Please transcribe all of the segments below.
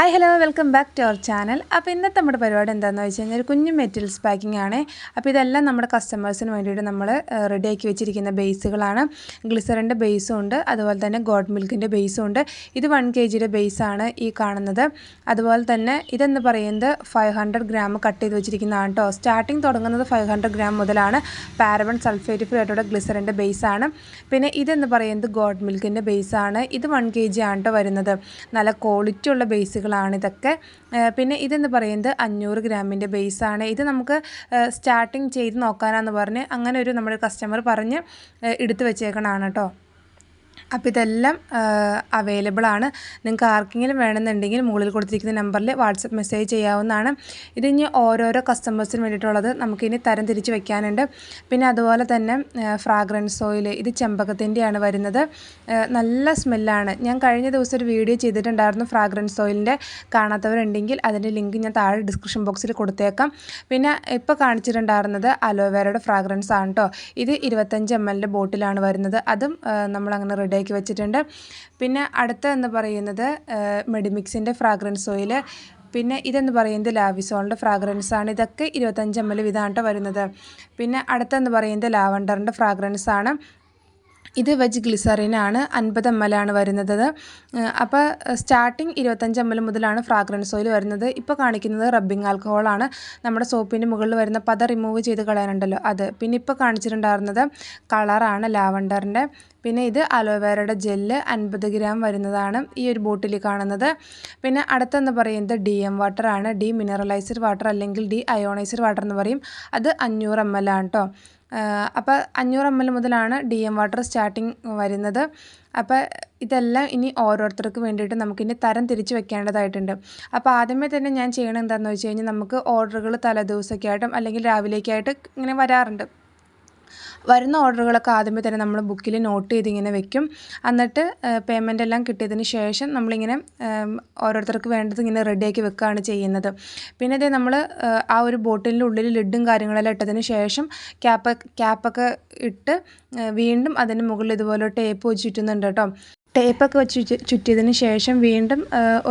Hi hello welcome back to our channel അപ്പോൾ ഇന്നത്തെ നമ്മുടെ പരിപാടി എന്താണെന്ന് വെച്ച് കഴിഞ്ഞാൽ ഒരു കുഞ്ഞു മെറ്റീരിയൽസ് പാക്കിംഗ് ആണ്. അപ്പോൾ ഇതെല്ലാം നമ്മുടെ കസ്റ്റമേഴ്സിന് വേണ്ടിയിട്ട് നമ്മൾ റെഡിയാക്കി വെച്ചിരിക്കുന്ന ബേസുകളാണ് ഗ്ലിസറിന്റെ ബേസും ഉണ്ട് അതുപോലെ തന്നെ ഗോഡ് മിൽക്കിന്റെ ബേസും ഉണ്ട്. ഇത് വൺ കെ ജിയുടെ ബേസാണ് ഈ കാണുന്നത്. അതുപോലെ തന്നെ ഇതെന്ന് പറയുന്നത് ഫൈവ് ഹൺഡ്രഡ് ഗ്രാം കട്ട് ചെയ്ത് വെച്ചിരിക്കുന്നതാണ് കേട്ടോ സ്റ്റാർട്ടിങ് തുടങ്ങുന്നത് ഫൈവ് ഹൺഡ്രഡ് ഗ്രാം മുതലാണ്. പാരബൺ സൾഫേറ്റ് ഫ്രീ ആയിട്ടുള്ള ഗ്ലിസറിന്റെ ബേസാണ് പിന്നെ ഇതെന്ന് പറയുന്നത് ഗോഡ് മിൽക്കിന്റെ ബേസാണ് ഇത് വൺ കെ ജി ആണ് കേട്ടോ വരുന്നത്. നല്ല ക്വാളിറ്റി ഉള്ള ബേസുകളാണ് ഇതൊക്കെ. പിന്നെ ഇതെന്ന് പറയുന്നത്? അഞ്ഞൂറ് ഗ്രാമിന്റെ ബേസാണ്. ഇത് നമുക്ക് സ്റ്റാർട്ടിങ് ചെയ്ത് നോക്കാനാന്ന് പറഞ്ഞ് അങ്ങനെ ഒരു നമ്മുടെ കസ്റ്റമർ പറഞ്ഞ് എടുത്ത് വെച്ചേക്കണതാണ് കേട്ടോ അപ്പോൾ ഇതെല്ലാം അവൈലബിൾ ആണ്. നിങ്ങൾക്ക് ആർക്കെങ്കിലും വേണമെന്നുണ്ടെങ്കിൽ മുകളിൽ കൊടുത്തിരിക്കുന്ന നമ്പറിൽ വാട്സപ്പ് മെസ്സേജ് ചെയ്യാവുന്നതാണ്. ഇത് ഇനി ഓരോരോ കസ്റ്റമേഴ്സിന് വേണ്ടിയിട്ടുള്ളത് നമുക്കിനി തരം തിരിച്ച് വെക്കാനുണ്ട്. പിന്നെ അതുപോലെ തന്നെ ഫ്രാഗ്രൻസ് ഓയിൽ ഇത് ചെമ്പകത്തിന്റെയാണ് വരുന്നത്. നല്ല സ്മെല്ലാണ് ഞാൻ കഴിഞ്ഞ ദിവസം ഒരു വീഡിയോ ചെയ്തിട്ടുണ്ടായിരുന്നു ഫ്രാഗ്രൻസ് ഓയിലിന്റെ കാണാത്തവരുണ്ടെങ്കിൽ അതിന്റെ ലിങ്ക് ഞാൻ താഴെ ഡിസ്ക്രിപ്ഷൻ ബോക്സിൽ കൊടുത്തേക്കാം. പിന്നെ ഇപ്പോൾ കാണിച്ചിട്ടുണ്ടായിരുന്നത് അലോവേരയുടെ ഫ്രാഗ്രൻസ് ആണ് കേട്ടോ ഇത് ഇരുപത്തഞ്ച് എം എല്ലിന്റെ ബോട്ടിലാണ് വരുന്നത്. അതും നമ്മളങ്ങനെ റെഡിയാക്കി വെച്ചിട്ടുണ്ട്. പിന്നെ അടുത്ത എന്ന് പറയുന്നത് മെഡിമിക്സിന്റെ ഫ്രാഗ്രൻസ് ഓയിൽ പിന്നെ ഇതെന്ന് പറയുന്നത് ലാവിസോളിന്റെ ഫ്രാഗ്രൻസ് ആണ് ഇതൊക്കെ ഇരുപത്തഞ്ച് എം എൽ ഇതാണ് വരുന്നത്. പിന്നെ അടുത്തെന്ന് പറയുന്നത് ലാവണ്ടറിന്റെ ഫ്രാഗ്രൻസ് ആണ് ഇത് വെജ് ഗ്ലിസറിനാണ് അൻപത് എം എൽ ആണ് വരുന്നത് അപ്പോൾ സ്റ്റാർട്ടിങ് ഇരുപത്തഞ്ച് എം എൽ മുതലാണ് ഫ്രാഗ്രൻസ് ഓയിൽ വരുന്നത്. ഇപ്പോൾ കാണിക്കുന്നത് റബ്ബിംഗ് ആൽക്കഹോളാണ്. നമ്മുടെ സോപ്പിന്റെ മുകളിൽ വരുന്ന പത റിമൂവ് ചെയ്ത് കളയാനുണ്ടല്ലോ അത്. പിന്നെ ഇപ്പോൾ കാണിച്ചിട്ടുണ്ടായിരുന്നത് കളറാണ് ലാവണ്ടറിന്റെ പിന്നെ ഇത് അലോവേരയുടെ ജെല്ല് അൻപത് ഗ്രാം വരുന്നതാണ് ഈ ഒരു ബോട്ടിൽ കാണുന്നത്. പിന്നെ അടുത്തെന്ന് പറയുന്നത് ഡി എം വാട്ടറാണ് ഡി മിനറലൈസ്ഡ് വാട്ടർ അല്ലെങ്കിൽ ഡി അയോണൈസ്ഡ് വാട്ടർ എന്ന് പറയും. അത് അഞ്ഞൂറ് എം എൽ ആണ് കേട്ടോ അപ്പോൾ അഞ്ഞൂറ് എം എൽ മുതലാണ് ഡി എം വാട്ടർ സ്റ്റാർട്ടിങ് വരുന്നത്. അപ്പോൾ ഇതെല്ലാം ഇനി ഓരോരുത്തർക്ക് വേണ്ടിയിട്ട് നമുക്കിനി തരം തിരിച്ച് വെക്കേണ്ടതായിട്ടുണ്ട്. അപ്പോൾ ആദ്യമേ തന്നെ ഞാൻ ചെയ്യണത് എന്താണെന്ന് വെച്ച് കഴിഞ്ഞാൽ നമുക്ക് ഓർഡറുകൾ തലേദിവസമൊക്കെ ആയിട്ടും അല്ലെങ്കിൽ രാവിലേക്കായിട്ട് ഇങ്ങനെ വരാറുണ്ട്. വരുന്ന ഓർഡറുകളൊക്കെ ആദ്യമേ തന്നെ നമ്മൾ ബുക്കിൽ നോട്ട് ചെയ്ത് ഇങ്ങനെ വെക്കും. എന്നിട്ട് പേയ്മെന്റ് എല്ലാം കിട്ടിയതിന് ശേഷം നമ്മളിങ്ങനെ ഓരോരുത്തർക്ക് വേണ്ടത് ഇങ്ങനെ റെഡിയാക്കി വെക്കുകയാണ് ചെയ്യുന്നത്. പിന്നെ ഇതേ നമ്മൾ ആ ഒരു ബോട്ടിലിന്റെ ഉള്ളിൽ ലിഡും കാര്യങ്ങളെല്ലാം ഇട്ടതിന് ശേഷം ക്യാപ്പ് ക്യാപ്പൊക്കെ ഇട്ട് വീണ്ടും അതിന് മുകളിൽ ഇതുപോലെ ടേപ്പ് വെച്ച് ചുറ്റുന്നുണ്ട് കേട്ടോ. ടേപ്പൊക്കെ വെച്ച് ചുറ്റിയതിന് ശേഷം വീണ്ടും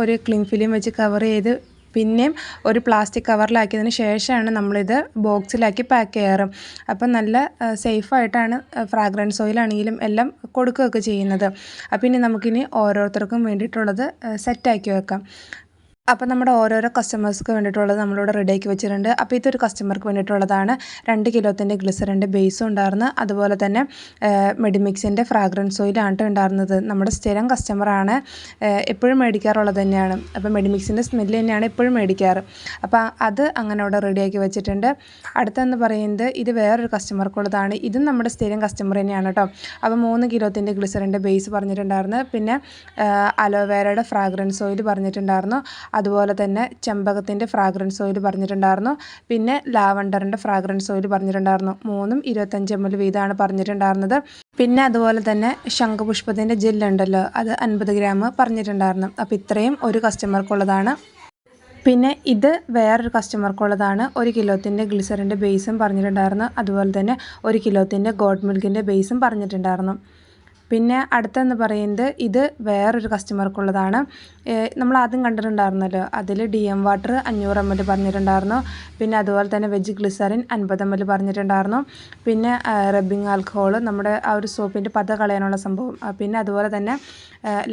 ഒരു ക്ലിങ് ഫിലിം വെച്ച് കവർ ചെയ്ത് പിന്നെയും ഒരു പ്ലാസ്റ്റിക് കവറിലാക്കിയതിന് ശേഷമാണ് നമ്മളിത് ബോക്സിലാക്കി പാക്ക് ചെയ്യാറ്. അപ്പം നല്ല സേഫായിട്ടാണ് ഫ്രാഗ്രൻസ് ഓയിലാണെങ്കിലും എല്ലാം കൊടുക്കുകയൊക്കെ ചെയ്യുന്നത്. അപ്പം ഇനി നമുക്കിനി ഓരോരുത്തർക്കും വേണ്ടിയിട്ടുള്ളത് സെറ്റാക്കി വെക്കാം. അപ്പോൾ നമ്മുടെ ഓരോരോ കസ്റ്റമേഴ്സ്ക്ക് വേണ്ടിയിട്ടുള്ളത് നമ്മളിവിടെ റെഡിയാക്കി വെച്ചിട്ടുണ്ട്. അപ്പോൾ ഇതൊരു കസ്റ്റമർക്ക് വേണ്ടിയിട്ടുള്ളതാണ്. രണ്ട് കിലോത്തിന്റെ ഗ്ലിസറിന്റെ ബേസും ഉണ്ടായിരുന്നു അതുപോലെ തന്നെ മെഡിമിക്സിന്റെ ഫ്രാഗ്രൻസ് ഓയിലാണ് ഉണ്ടായിരുന്നത് നമ്മുടെ സ്ഥിരം കസ്റ്റമറാണ് എപ്പോഴും മേടിക്കാറുള്ളത് തന്നെയാണ്. അപ്പോൾ മെഡിമിക്സിന്റെ സ്മെല്ല് തന്നെയാണ് എപ്പോഴും മേടിക്കാറ്. അപ്പോൾ അത് അങ്ങനെ അവിടെ റെഡിയാക്കി വെച്ചിട്ടുണ്ട്. അടുത്തെന്ന് പറയുന്നത് ഇത് വേറൊരു കസ്റ്റമർക്കുള്ളതാണ് ഇതും നമ്മുടെ സ്ഥിരം കസ്റ്റമർ തന്നെയാണ് കേട്ടോ. അപ്പോൾ മൂന്ന് കിലോത്തിന്റെ ഗ്ലിസറിന്റെ ബേസ് പറഞ്ഞിട്ടുണ്ടായിരുന്നു പിന്നെ അലോവേരയുടെ ഫ്രാഗ്രൻസ് ഓയിൽ പറഞ്ഞിട്ടുണ്ടായിരുന്നു അതുപോലെ തന്നെ ചെമ്പകത്തിന്റെ ഫ്രാഗ്രൻസ് ഓയിൽ പറഞ്ഞിട്ടുണ്ടായിരുന്നു. പിന്നെ ലാവണ്ടറിന്റെ ഫ്രാഗ്രൻസ് ഓയിൽ പറഞ്ഞിട്ടുണ്ടായിരുന്നു. മൂന്നും ഇരുപത്തഞ്ച് എം എൽ വീതമാണ് പറഞ്ഞിട്ടുണ്ടായിരുന്നത്. പിന്നെ അതുപോലെ തന്നെ ശംഖുപുഷ്പത്തിന്റെ ജെല്ലുണ്ടല്ലോ അത് അൻപത് ഗ്രാം പറഞ്ഞിട്ടുണ്ടായിരുന്നു. അപ്പോൾ ഇത്രയും ഒരു കസ്റ്റമർക്കുള്ളതാണ് പിന്നെ ഇത് വേറൊരു കസ്റ്റമർക്കുള്ളതാണ് ഒരു കിലോത്തിന്റെ ഗ്ലിസറിന്റെ ബേസും പറഞ്ഞിട്ടുണ്ടായിരുന്നു. അതുപോലെ തന്നെ ഒരു കിലോത്തിന്റെ ഗോഡ് മിൽക്കിന്റെ ബേസും പറഞ്ഞിട്ടുണ്ടായിരുന്നു. പിന്നെ അടുത്തെന്ന് പറയുന്നത് ഇത് വേറൊരു കസ്റ്റമർക്കുള്ളതാണ് നമ്മൾ ആദ്യം കണ്ടിട്ടുണ്ടായിരുന്നല്ലോ അതിൽ ഡി എം വാട്ടർ അഞ്ഞൂറ് എം എൽ പറഞ്ഞിട്ടുണ്ടായിരുന്നു. പിന്നെ അതുപോലെ തന്നെ വെജ് ഗ്ലിസറിൻ അൻപത് എം എൽ പറഞ്ഞിട്ടുണ്ടായിരുന്നു. പിന്നെ റബ്ബിംഗ് ആൽക്കഹോൾ നമ്മുടെ ആ ഒരു സോപ്പിന്റെ പത കളയാനുള്ള സംഭവം. പിന്നെ അതുപോലെ തന്നെ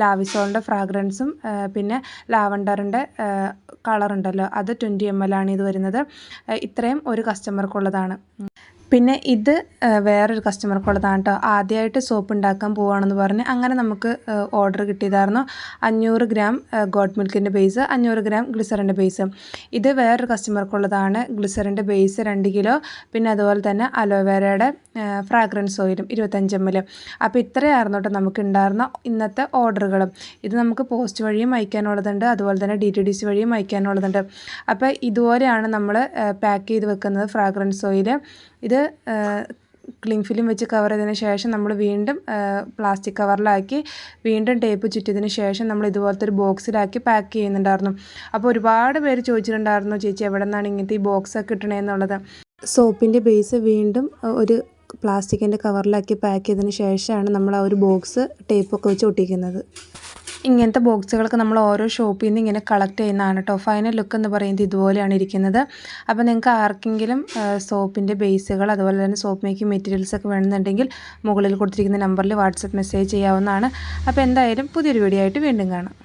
ലാവിസോളിന്റെ ഫ്രാഗ്രൻസും പിന്നെ ലാവണ്ടറിന്റെ കളറുണ്ടല്ലോ അത് ട്വന്റി എം എൽ ആണ് ഇത് വരുന്നത്. ഇത്രയും ഒരു കസ്റ്റമർക്കുള്ളതാണ് പിന്നെ ഇത് വേറൊരു കസ്റ്റമർക്കുള്ളതാണ് കേട്ടോ ആദ്യമായിട്ട് സോപ്പ് ഉണ്ടാക്കാൻ പോവുകയാണെന്ന് പറഞ്ഞ് അങ്ങനെ നമുക്ക് ഓർഡർ കിട്ടിയതായിരുന്നു അഞ്ഞൂറ് ഗ്രാം ഗോഡ് മിൽക്കിന്റെ ബേസ് അഞ്ഞൂറ് ഗ്രാം ഗ്ലിസറിന്റെ ബേസ് ഇത് വേറൊരു കസ്റ്റമർക്കുള്ളതാണ് ഗ്ലിസറിന്റെ ബേസ് രണ്ട് കിലോ പിന്നെ അതുപോലെ തന്നെ അലോവേരയുടെ ഫ്രാഗ്രൻസ് ഓയിലും ഇരുപത്തഞ്ച് എം എൽ അപ്പോൾ ഇത്രയായിരുന്നു കേട്ടോ നമുക്ക് ഉണ്ടായിരുന്ന ഇന്നത്തെ ഓർഡറുകളും ഇത് നമുക്ക് പോസ്റ്റ് വഴിയും അയക്കാനുള്ളതുണ്ട്. അതുപോലെ തന്നെ ഡി ടി ഡി സി വഴിയും അയക്കാനുള്ളതുണ്ട്. അപ്പോൾ ഇതുപോലെയാണ് നമ്മൾ പാക്ക് ചെയ്ത് വെക്കുന്നത് ഫ്രാഗ്രൻസ് ഓയിൽ ഇത് ക്ലിങ് ഫിലിം വെച്ച് കവർ ചെയ്തതിന് ശേഷം നമ്മൾ വീണ്ടും പ്ലാസ്റ്റിക് കവറിലാക്കി വീണ്ടും ടേപ്പ് ചുറ്റിയതിന് ശേഷം നമ്മൾ ഇതുപോലത്തെ ഒരു ബോക്സിലാക്കി പാക്ക് ചെയ്യുന്നുണ്ടായിരുന്നു. അപ്പോൾ ഒരുപാട് പേര് ചോദിച്ചിട്ടുണ്ടായിരുന്നു ചേച്ചി എവിടെ നിന്നാണ് ഇങ്ങനത്തെ ഈ ബോക്സൊക്കെ കിട്ടണേന്നുള്ളത് സോപ്പിന്റെ ബേസ് വീണ്ടും ഒരു പ്ലാസ്റ്റിക്കിന്റെ കവറിലാക്കി പാക്ക് ചെയ്തതിന് ശേഷമാണ് നമ്മൾ ആ ഒരു ബോക്സ് ടേപ്പൊക്കെ വെച്ച് ഒട്ടിക്കുന്നത്. ഇങ്ങനത്തെ ബോക്സുകളൊക്കെ നമ്മൾ ഓരോ ഷോപ്പിൽ നിന്ന് ഇങ്ങനെ കളക്ട് ചെയ്യുന്നതാണ് കേട്ടോ ഫൈനൽ ലുക്ക് എന്ന് പറയുന്നത് ഇതുപോലെയാണ് ഇരിക്കുന്നത്. അപ്പോൾ നിങ്ങൾക്ക് ആർക്കെങ്കിലും സോപ്പിന്റെ ബേസുകൾ അതുപോലെ തന്നെ സോപ്പ് മേക്കിംഗ് മെറ്റീരിയൽസ് ഒക്കെ വേണമെന്നുണ്ടെങ്കിൽ മുകളിൽ കൊടുത്തിരിക്കുന്ന നമ്പറിൽ വാട്സപ്പ് മെസ്സേജ് ചെയ്യാവുന്നതാണ്. അപ്പോൾ എന്തായാലും പുതിയൊരു വീഡിയോ ആയിട്ട് വീണ്ടും കാണാം.